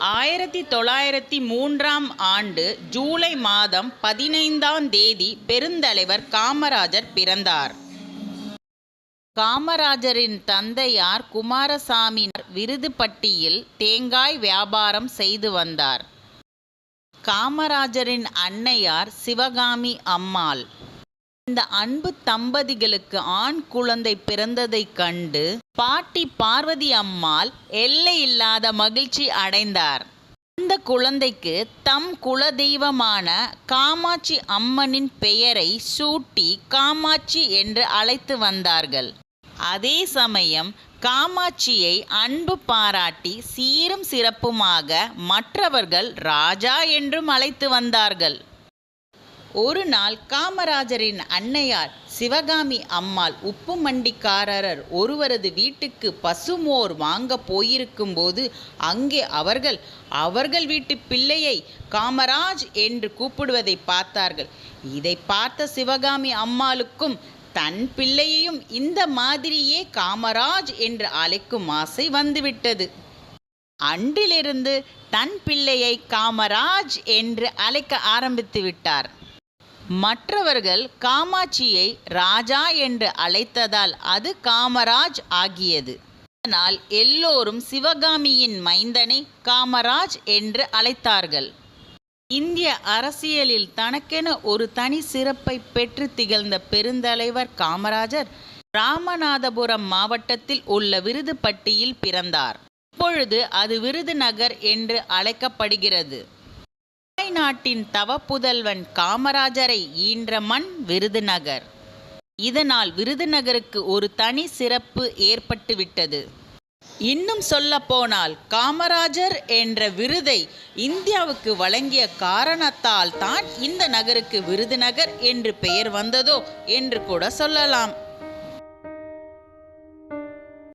ஆயிரத்தி தொள்ளாயிரத்தி மூன்றாம் ஆண்டு ஜூலை மாதம் பதினைந்தாம் தேதி பெருந்தலைவர் காமராஜர் பிறந்தார். காமராஜரின் தந்தையார் குமாரசாமி விருதுப்பட்டியில் தேங்காய் வியாபாரம் செய்து வந்தார். காமராஜரின் அன்னையார் சிவகாமி அம்மாள். இந்த அன்பு தம்பதிகளுக்கு ஆண் குழந்தை பிறந்ததைக் கண்டு பாட்டி பார்வதி அம்மாள் எல்லையில்லாத மகிழ்ச்சி அடைந்தார். அந்த குழந்தைக்கு தம் குலதெய்வமான காமாட்சி அம்மனின் பெயரை சூட்டி காமாட்சி என்று அழைத்து வந்தார்கள். அதே சமயம் காமாட்சியை அன்பு பாராட்டி சீரும் சிறப்புமாக மற்றவர்கள் ராஜா என்றும் அழைத்து வந்தார்கள். ஒரு நாள் காமராஜரின் அன்னையார் சிவகாமி அம்மாள் உப்பு மண்டிக்காரர் ஒருவரது வீட்டுக்கு பசுமோர் வாங்க போயிருக்கும்போது அங்கே அவர்கள் அவர்கள் வீட்டு பிள்ளையை காமராஜ் என்று கூப்பிடுவதை பார்த்தார்கள். இதை பார்த்த சிவகாமி அம்மாளுக்கும் தன் பிள்ளையையும் இந்த மாதிரியே காமராஜ் என்று அழைக்கும் ஆசை வந்துவிட்டது. அன்றிலிருந்து தன் பிள்ளையை காமராஜ் என்று அழைக்க ஆரம்பித்து விட்டார். மற்றவர்கள் காமாட்சியை ராஜா என்று அழைத்ததால் அது காமராஜ் ஆகியது. அதனால் எல்லோரும் சிவகாமியின் மைந்தனை காமராஜ் என்று அழைத்தார்கள். இந்திய அரசியலில் தனக்கென ஒரு தனி சிறப்பை பெற்று திகழ்ந்த பெருந்தலைவர் காமராஜர் ராமநாதபுரம் மாவட்டத்தில் உள்ள விருதுப்பட்டியில் பிறந்தார். இப்பொழுது அது விருதுநகர் என்று அழைக்கப்படுகிறது. தாய்நாட்டின் தவப்புதல்வன் காமராஜரை ஈன்ற மண் விருதுநகர். இதனால் விருதுநகருக்கு ஒரு தனி சிறப்பு ஏற்பட்டுவிட்டது. இன்னும் சொல்ல போனால் காமராஜர் என்ற விருதை இந்தியாவுக்கு வழங்கிய காரணத்தால் தான் இந்த நகருக்கு விருதுநகர் என்று பெயர் வந்ததோ என்று கூட சொல்லலாம்.